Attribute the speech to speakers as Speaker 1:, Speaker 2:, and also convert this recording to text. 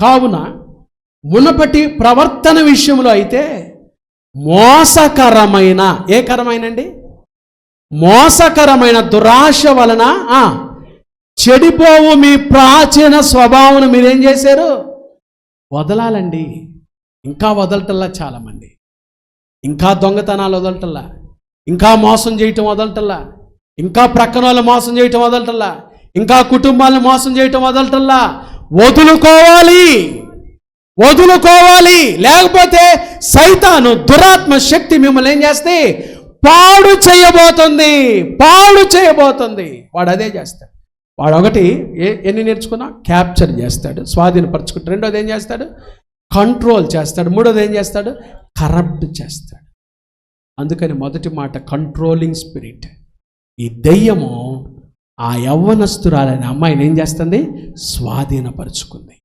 Speaker 1: కావున మునపటి ప్రవర్తన విషయంలో అయితే మోసకరమైన ఏ కరమైనండి? మోసకరమైన దురాశ వలన ఆ, చెడిపోవు మీ ప్రాచీన స్వభావం మీరేం చేశారు? వదలాలండి. ఇంకా వదలటల్లా చాలామంది. ఇంకా దొంగతనాలు వదలటల్లా. ఇంకా మోసం చేయటం వదలటల్లా. ఇంకా ప్రక్కన వాళ్ళు మోసం చేయటం వదలటల్లా. ఇంకా కుటుంబాలను మోసం చేయటం వదలటల్లా. వదులుకోవాలి. వదులుకోవాలి. లేకపోతే సైతాను దురాత్మ శక్తి మిమ్మల్ని ఏం చేస్తే పాడు చేయబోతుంది. పాడు చేయబోతుంది. వాడు అదే చేస్తాడు. వాడు ఒకటి ఏ ఎన్ని నేర్చుకున్నా? క్యాప్చర్ చేస్తాడు. స్వాధీనపరచుకుంటాడు. రెండోది ఏం చేస్తాడు? కంట్రోల్ చేస్తాడు. మూడోది ఏం చేస్తాడు? కరప్ట్ చేస్తాడు. అందుకని మొదటి మాట కంట్రోలింగ్ స్పిరిట్ ఈ దెయ్యము ఆ యవ్వనస్తురాలైన అమ్మాయిని ఏం చేస్తుంది? స్వాధీనపరుచుకుంది.